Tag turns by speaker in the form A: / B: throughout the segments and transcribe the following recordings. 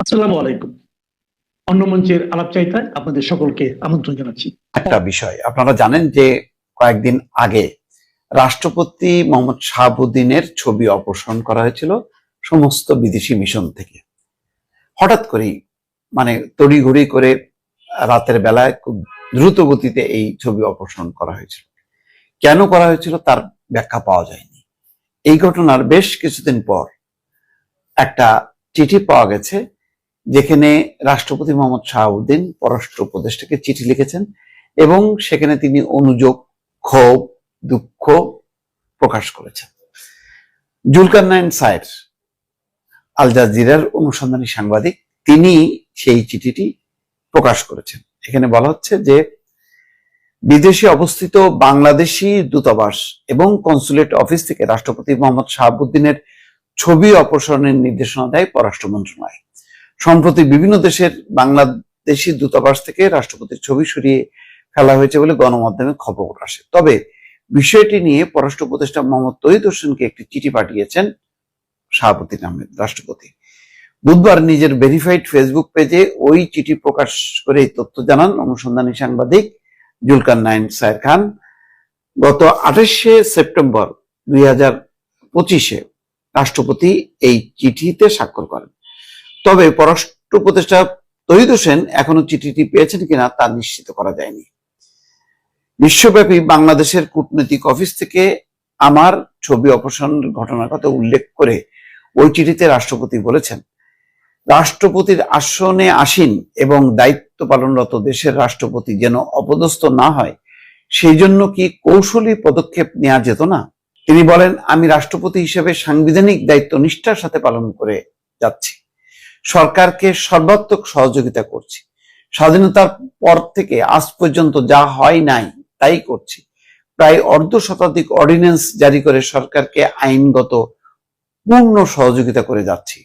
A: আসসালামু আলাইকুম। অন্য মঞ্চের আলাপচারিতায় আপনাদের সকলকে আমন্ত্রণ জানাচ্ছি।
B: একটা বিষয়, আপনারা জানেন যে কয়েকদিন আগে রাষ্ট্রপতি মোহাম্মদ শাহাবুদ্দিনের ছবি অপসারণ করা হয়েছিল সমস্ত বিদেশি মিশন থেকে। হঠাৎ করেই মানে তড়িঘড়ি করে রাতের বেলায় খুব দ্রুত গতিতে এই ছবি অপসারণ করা হয়েছিল। কেন করা হয়েছিল তার ব্যাখ্যা পাওয়া যায়নি। এই ঘটনার বেশ কিছুদিন পর একটা চিঠি পাওয়া গেছে যেখানে রাষ্ট্রপতি মোহাম্মদ শাহাবুদ্দিন পররাষ্ট্র উপদেষ্টাকে চিঠি লিখেছেন এবং সেখানে তিনি অনুযোগ, ক্ষোভ, দুঃখ প্রকাশ করেছেন। জুলকার নাইন সায়ের আল জাজিরার অনুসন্ধানী সাংবাদিক, তিনি সেই চিঠিটি প্রকাশ করেছেন। এখানে বলা হচ্ছে যে, বিদেশে অবস্থিত বাংলাদেশি দূতাবাস এবং কনসুলেট অফিস থেকে রাষ্ট্রপতি মোহাম্মদ শাহাবুদ্দিনের ছবি অপসারণের নির্দেশনা দেয় পররাষ্ট্র মন্ত্রণালয়। সম্প্রতি বিভিন্ন দেশের বাংলাদেশি দূতাবাস থেকে রাষ্ট্রপতির ছবি সরিয়ে ফেলা হয়েছে বলে গণমাধ্যমে খবর আসে। তবে বিষয়টি নিয়ে পররাষ্ট্র উপদেষ্টা মোহাম্মদ তহিদ হোসেনকে একটি চিঠি পাঠিয়েছেন শাহাবুদ্দিন আহমেদ, রাষ্ট্রপতি। বুধবার নিজের ভেরিফাইড ফেসবুক পেজে ওই চিঠি প্রকাশ করে এই তথ্য জানান অনুসন্ধানী সাংবাদিক জুলকার নাইন সায়ের খান। গত আঠাশে সেপ্টেম্বর দুই হাজার পঁচিশে রাষ্ট্রপতি এই চিঠিতে স্বাক্ষর করেন। তবে পররাষ্ট্র উপদেষ্টা তহিদ হোসেন এখনও চিঠিটি পেয়েছেন কিনা তা নিশ্চিত করা যায়নি। বিশ্বব্যাপী বাংলাদেশের কূটনৈতিক অফিস থেকে আমার ছবি অপসারণের ঘটনার কথা উল্লেখ করে ওই চিঠিতে রাষ্ট্রপতি বলেছেন, রাষ্ট্রপতির আসনে আসীন এবং দায়িত্ব পালনরত দেশের রাষ্ট্রপতি যেন অপদস্থ না হয়, সেই জন্য কি কৌশলী পদক্ষেপ নেওয়া যেত না? তিনি বলেন, আমি রাষ্ট্রপতি হিসেবে সাংবিধানিক দায়িত্ব নিষ্ঠার সাথে পালন করে যাচ্ছি। সরকারকে সর্বাত্মক সহযোগিতা করছি। স্বাধীনতার পর থেকে আজ পর্যন্ত যা হয় নাই, তাই করছি। প্রায় অর্ধ শতাধিক অর্ডিন্যান্স জারি করে সরকারকে আইনগত পূর্ণ সহযোগিতা করে যাচ্ছি।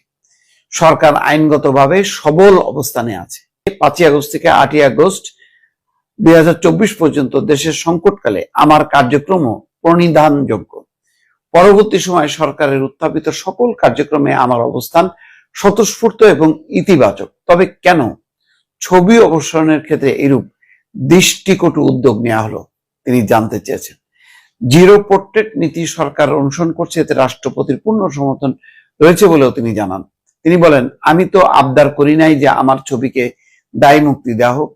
B: সরকার আইনগতভাবে সবল অবস্থানে আছে। পাঁচই আগস্ট থেকে আটই আগস্ট দুই হাজার চব্বিশ পর্যন্ত দেশের সংকটকালে আমার কার্যক্রম প্রণিধানযোগ্য। পরবর্তী সময় সরকারের উত্থাপিত সকল কার্যক্রমে আমার অবস্থান স্বতঃস্ফূর্ত এবং ইতিবাচক। তবে কেন? ছবি অপসারণের ক্ষেত্রে এরূপ দৃষ্টিকটু উদ্যোগ নেওয়া হলো, তিনি জানতে চেয়েছেন। জিরো পোর্ট্রেট নীতি সরকার অনুসরণ করছে, এতে রাষ্ট্রপতির পূর্ণ সমর্থন রয়েছে বলেও তিনি জানান। তিনি বলেন, আমি তো আবদার করি নাই যে আমার ছবিকে দায় মুক্তি দেওয়া হোক।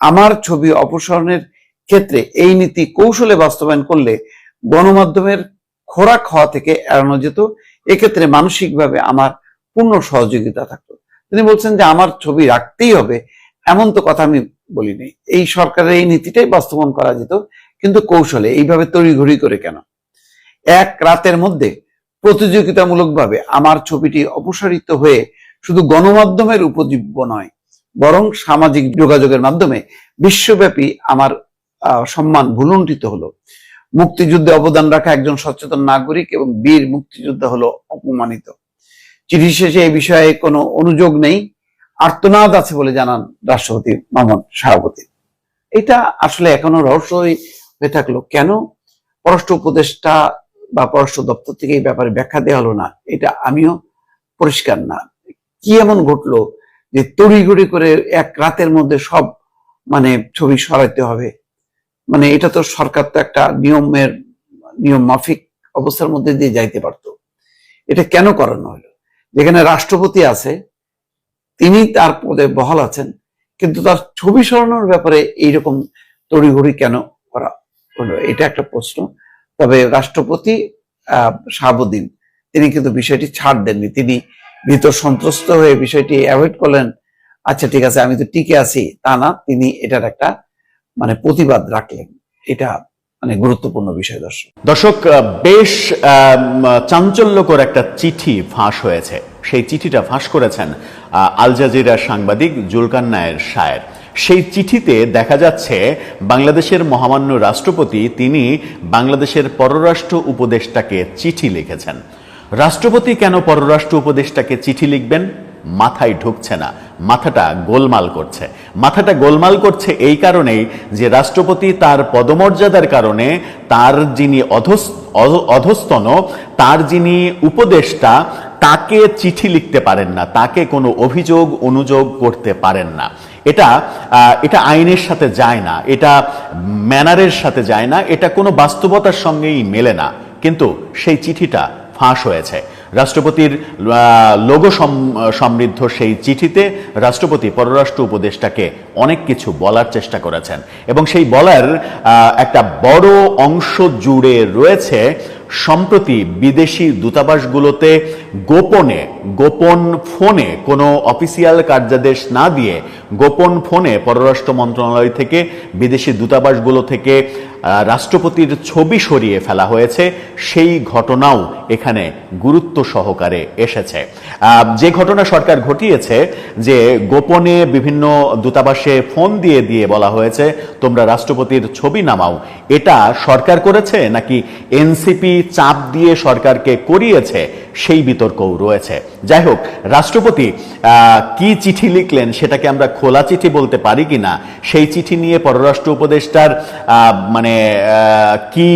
B: আমার ছবি অপসারণের ক্ষেত্রে এই নীতি কৌশলে বাস্তবায়ন করলে গণমাধ্যমের খোরাক হওয়া থেকে এড়ানো যেত। এক্ষেত্রে মানসিকভাবে আমার পূর্ণ সহযোগিতা থাকতো। তিনি বলছেন যে, আমার ছবি রাখতেই হবে। এমন তো কথা আমি বলিনি। এই সরকারের এই নীতিটাই বাস্তবায়ন করা যেত, কিন্তু কৌশলে এইভাবে তড়িঘড়ি করে কেন? এক রাতের মধ্যে প্রতিযোগিতামূলকভাবে আমার ছবিটি অপসারিত হয়ে শুধু গণমাধ্যমের উপজীব্য নয়, বরং সামাজিক যোগাযোগের মাধ্যমে বিশ্বব্যাপী আমার সম্মান ভুলুণ্ঠিত হলো। মুক্তিযুদ্ধে অবদান রাখা একজন সচেতন নাগরিক এবং বীর মুক্তিযোদ্ধা হলো অপমানিত। চিঠি শেষে এই বিষয়ে কোনো অনুযোগ নেই। আর্তনাদ আছে বলে জানান রাষ্ট্রপতি মোহাম্মদ শাহাবুদ্দিন। এটা আসলে এখনও রহস্যই হয়ে থাকল। কেন? পররাষ্ট্র উপদেষ্টা বা পররাষ্ট্র দপ্তর থেকে এই ব্যাপারে ব্যাখ্যা দেওয়া হলো না। এটা আমিও পরিষ্কার না। কি এমন ঘটলো যে তড়িঘড়ি করে এক রাতের মধ্যে সব মানে ছবি সরাইতে হবে? মানে এটা তো সরকার তো একটা নিয়মের, নিয়ম মাফিক অবস্থার মধ্যে দিয়ে যাইতে পারতো। এটা কেন করানো হলো? যেখানে রাষ্ট্রপতি আছে, তিনি তার পদে বহাল আছেন, কিন্তু তার ছবি সরানোর ব্যাপারে এইরকম তড়িঘড়ি কেন করা হলো? এটা একটা প্রশ্ন। তবে রাষ্ট্রপতি শাহাবুদ্দিন, তিনি কিন্তু বিষয়টি ছাড় দেননি। তিনি ভীত সন্ত্রস্ত হয়ে বিষয়টি অ্যাভয়েড করলেন। আচ্ছা ঠিক আছে, আমি তো টিকে আছি। তা না, তিনি এটার একটা মানে প্রতিবাদ রাখলেন। এটা মানে গুরুত্বপূর্ণ বিষয়, দর্শক।
C: দর্শক বেশ চাঞ্চল্যকর একটা চিঠি ফাঁস হয়েছে। সেই চিঠিটা ফাঁস করেছেন আল জাজিরা সাংবাদিক জুলকান নায়ের শায়ের। সেই চিঠিতে দেখা যাচ্ছে, বাংলাদেশের মহামান্য রাষ্ট্রপতি তিনি বাংলাদেশের পররাষ্ট্র উপদেষ্টাকে চিঠি লিখেছেন। রাষ্ট্রপতি কেন পররাষ্ট্র উপদেষ্টাকে চিঠি লিখবেন? মাথায় ঢুকছে না। মাথাটা গোলমাল করছে। মাথাটা গোলমাল করছে এই কারণেই যে রাষ্ট্রপতি তার পদমর্যাদার কারণে তার যিনি অধ- অধস্তন, তার যিনি উপদেষ্টা, তাকে চিঠি লিখতে পারেন না, তাকে কোনো অভিযোগ, অনুযোগ করতে পারেন না। এটা এটা আইনের সাথে যায় না, এটা ম্যানারের সাথে যায় না, এটা কোনো বাস্তবতার সঙ্গেই মেলে না। কিন্তু সেই চিঠিটা ফাঁস হয়েছে। রাষ্ট্রপতির লোগো সম- সমৃদ্ধ সেই চিঠিতে রাষ্ট্রপতি, পররাষ্ট্র উপদেষ্টাকে অনেক কিছু বলার চেষ্টা করেছেন। এবং সেই বলার একটা বড় অংশ জুড়ে রয়েছে সম্প্রতি বিদেশি দূতাবাসগুলোতে গোপনে, গোপন ফোনে কোনো অফিসিয়াল কার্যাদেশ না দিয়ে গোপন ফোনে পররাষ্ট্র মন্ত্রণালয় থেকে, বিদেশি দূতাবাসগুলো থেকে রাষ্ট্রপতির ছবি সরিয়ে ফেলা হয়েছে। সেই ঘটনাও এখানে গুরুত্ব সহকারে এসেছে। যে ঘটনা সরকার ঘটিয়েছে যে গোপনে বিভিন্ন দূতাবাসে ফোন দিয়ে দিয়ে বলা হয়েছে, তোমরা রাষ্ট্রপতির ছবি নামাও, এটা সরকার করেছে নাকি এনসিপি চাপ দিয়ে সরকারকে করিয়েছে, সেই বিতর্কও রয়েছে। যাই হোক, রাষ্ট্রপতি কি চিঠি লিখলেন সেটাকে আমরা খোলা চিঠি বলতে পারি কিনা, সেই চিঠি নিয়ে পররাষ্ট্র উপদেষ্টার মানে কি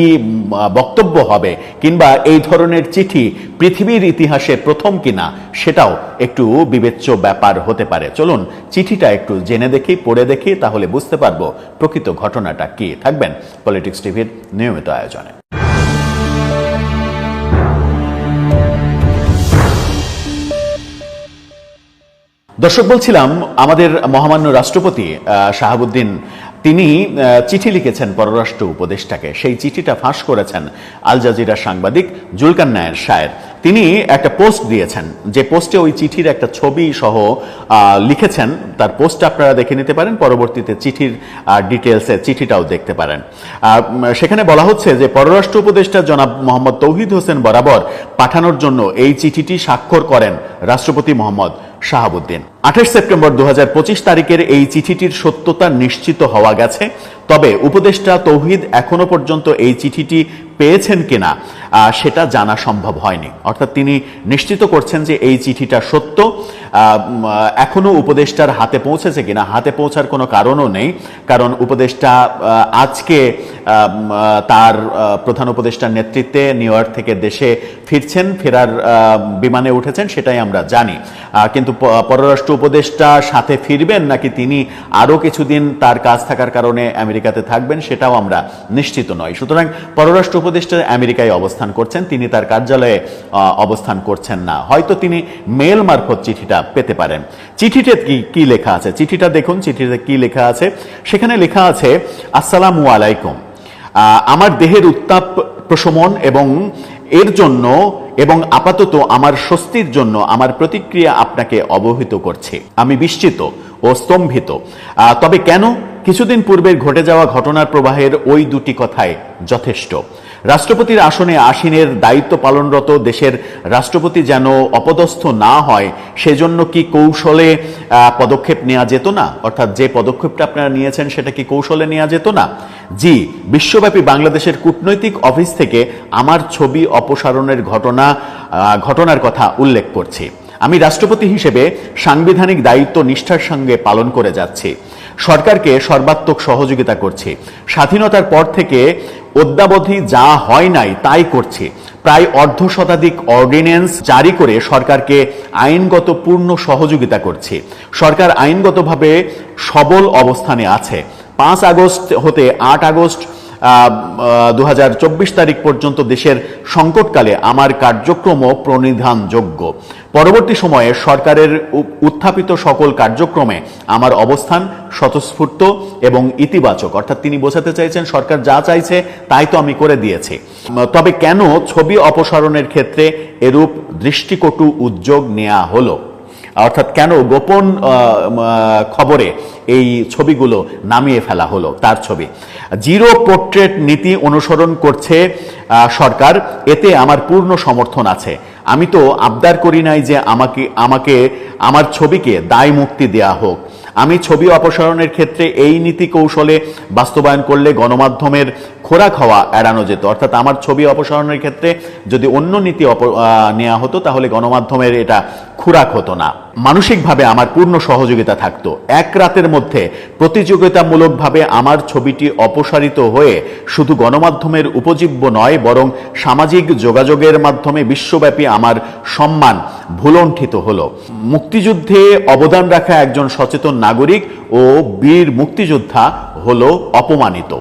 C: বক্তব্য হবে কিংবা এই ধরনের চিঠি পৃথিবীর ইতিহাসে প্রথম কিনা, সেটাও একটু বিবেচ্য ব্যাপার হতে পারে। চলুন, চিঠিটা একটু জেনে দেখি, পড়ে দেখি, তাহলে বুঝতে পারব প্রকৃত ঘটনাটা কি। থাকবেন পলিটিক্স টিভির নিয়মিত আয়োজনে। দর্শক, বলছিলাম আমাদের মহামান্য রাষ্ট্রপতি শাহাবুদ্দিন, তিনি চিঠি লিখেছেন পররাষ্ট্র উপদেষ্টাকে। সেই চিঠিটা ফাঁস করেছেন আল জাজিরা সাংবাদিক জুলকান নায়ের শায়ের। তিনি একটা পোস্ট দিয়েছেন। যে পোস্টে ওই চিঠির একটা ছবি সহ লিখেছেন। তার পোস্ট আপনারা দেখে নিতে পারেন। পরবর্তীতে চিঠির ডিটেলসে চিঠিটাও দেখতে পারেন। সেখানে বলা হচ্ছে যে পররাষ্ট্র উপদেষ্টা জনাব মোহাম্মদ তৌহিদ হোসেন বরাবর পাঠানোর জন্য এই চিঠিটি স্বাক্ষর করেন রাষ্ট্রপতি মোহাম্মদ শাহাবুদ্দিন। আঠাশ সেপ্টেম্বর দু হাজার পঁচিশ তারিখের এই চিঠিটির সত্যতা নিশ্চিত হওয়া গেছে। তবে উপদেষ্টা তৌহিদ এখনও পর্যন্ত এই চিঠিটি পেয়েছেন কিনা সেটা জানা সম্ভব হয়নি। অর্থাৎ তিনি নিশ্চিত করছেন যে এই চিঠিটা সত্য। আহ, উম, আহ, এখনও উপদেষ্টার হাতে পৌঁছেছে কিনা হাতে পৌঁছার কোনো কারণও নেই। কারণ উপদেষ্টা আজকে তার প্রধান উপদেষ্টার নেতৃত্বে নিউ ইয়র্ক থেকে দেশে ফিরছেন ফেরার বিমানে উঠেছেন সেটাই আমরা জানি। কিন্তু পররাষ্ট্র উপদেষ্টা সাথে ফিরবেন নাকি তিনি আরও কিছুদিন তার কাজ থাকার কারণে আমেরিকাতে থাকবেন সেটাও আমরা নিশ্চিত নই। সুতরাং পররাষ্ট্র উপদেষ্টা আমেরিকায় অবস্থান করছেন, তিনি তার কার্যালয়ে অবস্থান করছেন না। হয়তো তিনি মেল মারফত চিঠিটা পেতে পারেন। চিঠিতে কি কি লেখা আছে? চিঠিটা দেখুন, চিঠিতে কি লেখা আছে? সেখানে লেখা আছে, আসসালামু আলাইকুম। আমার দেহের উত্তাপ প্রশমন এবং এর জন্য এবং আপাতত আমার স্বস্তির জন্য আমার প্রতিক্রিয়া আপনাকে অবহিত করছে। আমি বিস্মিত ও স্তম্ভিত। তবে কেন? কিছুদিন পূর্বের ঘটে যাওয়া ঘটনার প্রবাহের ওই দুটি কথায় যথেষ্ট। রাষ্ট্রপতির আসনে আসীনের দায়িত্ব পালনরত দেশের রাষ্ট্রপতি যেন অপদস্থ না হয়, সেজন্য কি কৌশলে পদক্ষেপ নেওয়া যেত না? অর্থাৎ যে পদক্ষেপটা আপনারা নিয়েছেন সেটা কি কৌশলে নেওয়া যেত না? জি, বিশ্বব্যাপী বাংলাদেশের কূটনৈতিক অফিস থেকে আমার ছবি অপসারণের ঘটনা ঘটনার কথা উল্লেখ করছি। আমি রাষ্ট্রপতি হিসেবে সাংবিধানিক দায়িত্ব নিষ্ঠার সঙ্গে পালন করে যাচ্ছি। সরকারকে সর্বাত্মক সহযোগিতা করছি। স্বাধীনতার পর থেকে অদ্যাবধি যা হয় নাই তাই করছে। প্রায় অর্ধ শতাধিক অর্ডিন্যান্স জারি করে সরকারকে আইনগত পূর্ণ সহযোগিতা করছে। সরকার আইনগতভাবে সবল অবস্থানে আছে। পাঁচ আগস্ট হতে আট আগস্ট দু হাজার চব্বিশ তারিখ পর্যন্ত দেশের সংকটকালে আমার কার্যক্রমও প্রণিধানযোগ্য। পরবর্তী সময়ে সরকারের উত্থাপিত সকল কার্যক্রমে আমার অবস্থান স্বতঃস্ফূর্ত এবং ইতিবাচক। অর্থাৎ তিনি বোঝাতে চাইছেন, সরকার যা চাইছে তাই তো আমি করে দিয়েছি। তবে কেন ছবি অপসারণের ক্ষেত্রে এরূপ দৃষ্টিকটু উদ্যোগ নেওয়া হলো? অর্থাৎ কেন গোপন খবরে এই ছবিগুলো নামিয়ে ফেলা হলো, তার ছবি। জিরো পোর্ট্রেট নীতি অনুসরণ করছে সরকার, এতে আমার পূর্ণ সমর্থন আছে। আমি তো আবদার করি নাই যে আমাকে আমাকে, আমার ছবিকে দায় মুক্তি দেয়া হোক। আমি ছবি অপসারণের ক্ষেত্রে এই নীতি কৌশলে বাস্তবায়ন করলে গণমাধ্যমের খোরাক হওয়া এড়ানো যেত। অর্থাৎ আমার ছবি অপসারণের ক্ষেত্রে যদি অন্য নীতি নেওয়া হতো, তাহলে গণমাধ্যমের এটা খোরাক হতো না। মানসিকভাবে আমার পূর্ণ সহযোগিতা থাকতো। এক রাতের মধ্যে প্রতিযোগিতামূলকভাবে আমার ছবিটি অপসারিত হয়ে শুধু গণমাধ্যমের উপজীব্য নয়, বরং সামাজিক যোগাযোগের মাধ্যমে বিশ্বব্যাপী আমার সম্মান ভুলণ্ঠিত হলো। মুক্তিযুদ্ধে অবদান রাখা একজন সচেতন নাগরিক ও বীর মুক্তিযোদ্ধা হলো অপমানিত।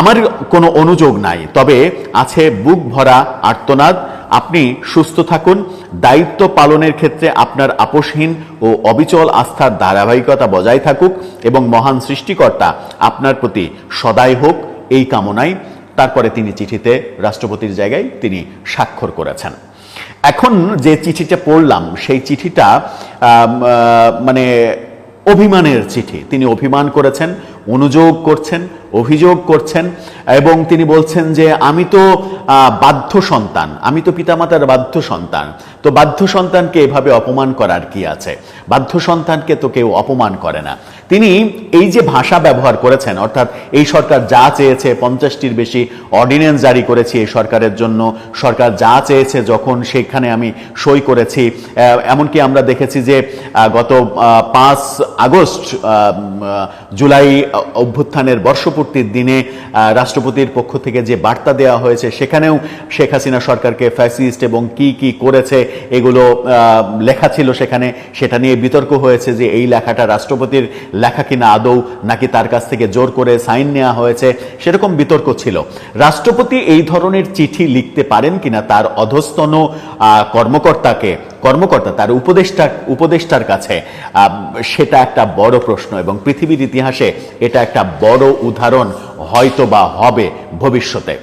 C: আমার কোনো অনুযোগ নাই, তবে আছে বুক ভরা আর্তনাদ। আপনি সুস্থ থাকুন। দায়িত্ব পালনের ক্ষেত্রে আপনার আপোষহীন ও অবিচল আস্থার ধারাবাহিকতা বজায় থাকুক এবং মহান সৃষ্টিকর্তা আপনার প্রতি সদাই হোক, এই কামনায় তারপরে তিনি চিঠিতে, রাষ্ট্রপতির জায়গায় তিনি স্বাক্ষর করেছেন। এখন যে চিঠিটা পড়লাম, সেই চিঠিটা মানে অভিমানের চিঠি। তিনি অভিমান করেছেন, অনুযোগ করছেন অভিযোগ করছেন এবং তিনি বলছেন যে আমি তো বাধ্য সন্তান, আমি তো পিতামাতার বাধ্য সন্তান। তো বাধ্য সন্তানকে এভাবে অপমান করার কি আছে? বাধ্য সন্তানকে তো কেউ অপমান করে না। তিনি এই যে ভাষা ব্যবহার করেছেন, অর্থাৎ এই সরকার যা চেয়েছে, পঞ্চাশটির বেশি অর্ডিন্যান্স জারি করেছি এই সরকারের জন্য, সরকার যা চেয়েছে যখন সেখানে আমি সই করেছি এমনকি আমরা দেখেছি যে গত পাঁচ আগস্ট জুলাই অভ্যুত্থানের বর্ষপূর্তির দিনে রাষ্ট্রপতির পক্ষ থেকে যে বার্তা দেওয়া হয়েছে, সেখানেও শেখ হাসিনা সরকারকে ফ্যাসিস্ট এবং কি কি করেছে, এগুলো লেখা ছিল সেখানে। সেটা নিয়ে বিতর্ক হয়েছে যে এই লেখাটা রাষ্ট্রপতির লেখা কিনা আদৌ, নাকি তার কাছ থেকে জোর করে সাইন নেওয়া হয়েছে, সেরকম বিতর্ক ছিল। রাষ্ট্রপতি এই ধরনের চিঠি লিখতে পারেন কিনা, তার অধস্তন কর্মকর্তাকে কর্মকর্তা, তার উপদেষ্টা, উপদেষ্টার কাছে সেটা একটা বড় প্রশ্ন এবং পৃথিবীর ইতিহাসে এটা একটা বড় উদাহরণ হয়তো বা হবে ভবিষ্যতে।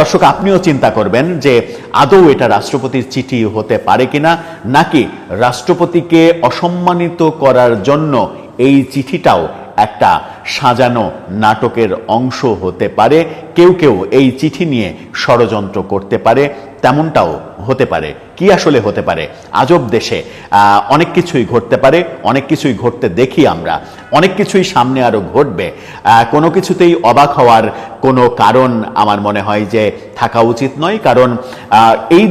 C: দর্শক, আপনিও চিন্তা করবেন যে আদৌ এটা রাষ্ট্রপতির চিঠি হতে পারে কিনা, নাকি রাষ্ট্রপতিকে অসম্মানিত করার জন্য এই চিঠিটাও একটা সাজানো নাটকের অংশ হতে পারে। কেউ কেউ এই চিঠি নিয়ে ষড়যন্ত্র করতে পারে। তেমনটাও হতে পারে। কি আসলে হতে পারে? আজব দেশে অনেক কিছুই ঘটতে পারে, অনেক কিছুই ঘটতে দেখি আমরা। অনেক কিছুই সামনে আরও ঘটবে। কোনো কিছুতেই অবাক হওয়ার কোনো কারণ আমার মনে হয় যে থাকা উচিত নয়। কারণ এই